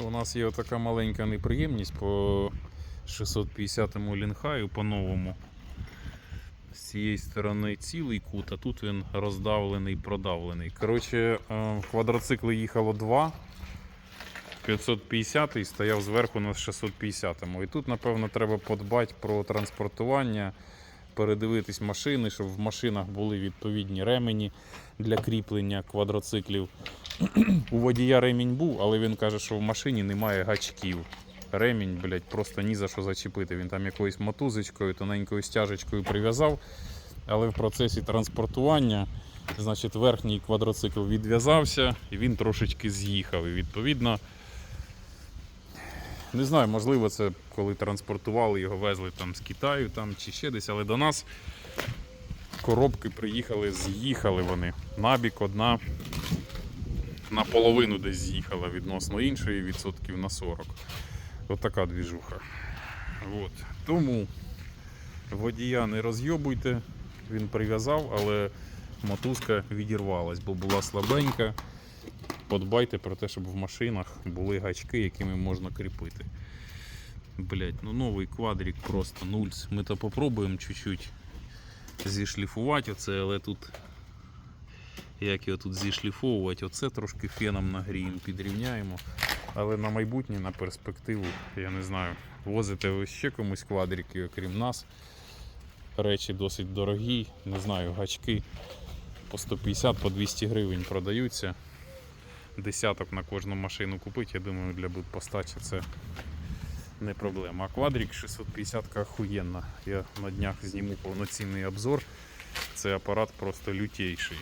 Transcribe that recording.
у нас є така маленька неприємність по 650-му лінхаю по-новому. З цієї сторони цілий кут, а тут він роздавлений, продавлений. Коротше, е, квадроцикли їхало два. 550 стояв зверху на 650-му. І тут, напевно, треба подбати про транспортування, передивитись машини, щоб в машинах були відповідні ремені для кріплення квадроциклів. У водія ремінь був, але він каже, що в машині немає гачків. Ремінь, блядь, просто ні за що зачепити. Він там якоюсь мотузочкою, тоненькою стяжечкою прив'язав, але в процесі транспортування, значить, верхній квадроцикл відв'язався і він трошечки з'їхав. І відповідно, не знаю, можливо, це коли транспортували, його везли там з Китаю там, чи ще десь, але до нас коробки приїхали, з'їхали вони. Набік одна наполовину десь з'їхала відносно іншої, відсотків на 40. От двіжуха. От. Тому водія не розйобуйте, він прив'язав, але мотузка відірвалась, бо була слабенька. Подбайте про те, щоб в машинах були гачки, якими можна кріпити. Блять, ну новий квадрик просто нульс. Ми то попробуємо чуть-чуть зішліфувати оце, але тут як його тут зішліфовувати, оце трошки феном нагріємо, підрівняємо. Але на майбутнє, на перспективу, я не знаю, возите ви ще комусь квадрики, окрім нас. Речі досить дорогі, не знаю, гачки по 150, по 200 гривень продаються. Десяток на кожну машину купити, я думаю, для будпостачі це не проблема. А квадрік 650 охуєнна. Я на днях зніму повноцінний обзор. Це апарат просто лютейший.